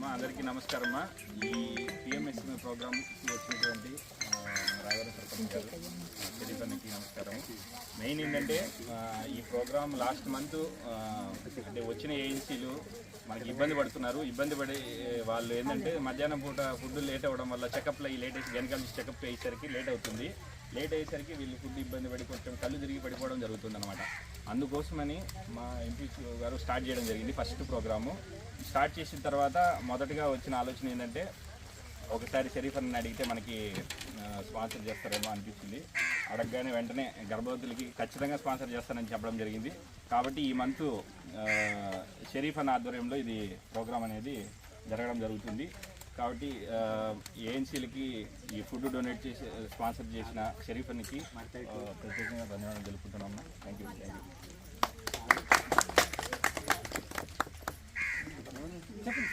మా అందరికీ నమస్కారం అమ్మా ఈ పిఎంఎస్ఎంఏ ప్రోగ్రామ్ వచ్చినటువంటి ఆ, సర్పంచ్ గారు నమస్కారం. మెయిన్ ఏంటంటే ఈ ప్రోగ్రామ్ లాస్ట్ మంత్ అంటే వచ్చిన ఏజెన్సీలు మనకి ఇబ్బంది పడుతున్నారు. ఇబ్బంది పడే వాళ్ళు ఏంటంటే మధ్యాహ్నం పూట ఫుడ్ లేట్ అవ్వడం వల్ల చెకప్లు అయ్యి లేట్ అయ్యి వెనకాల నుంచి చెకప్ అయ్యేసరికి లేట్ అవుతుంది. లేట్ అయ్యేసరికి వీళ్ళు ఫుడ్ ఇబ్బంది పడి కొంచెం కళ్ళు తిరిగి పడిపోవడం జరుగుతుంది అనమాట అందుకోసమని మా ఎంపీ గారు స్టార్ట్ చేయడం జరిగింది ఫస్ట్ ప్రోగ్రాము. స్టార్ట్ చేసిన తర్వాత మొదటగా వచ్చిన ఆలోచన ఏంటంటే ఒకసారి షరీఫ్ అని అడిగితే మనకి స్పాన్సర్ చేస్తారేమో అనిపించింది అడగగానే వెంటనే గర్భవతులకి ఖచ్చితంగా స్పాన్సర్ చేస్తానని చెప్పడం జరిగింది. కాబట్టి ఈ మంత్ షరీఫ్ అన్న ఆధ్వర్యంలో ఇది ప్రోగ్రాం అనేది జరగడం జరుగుతుంది. కాబట్టి ఏఎన్సీలకి ఈ ఫుడ్ డొనేట్ చేసి స్పాన్సర్ చేసిన షరీఫ్ అన్నికి ప్రత్యేకంగా ధన్యవాదాలు తెలుపుతున్నాము థ్యాంక్ యూ థ్యాంక్ యూ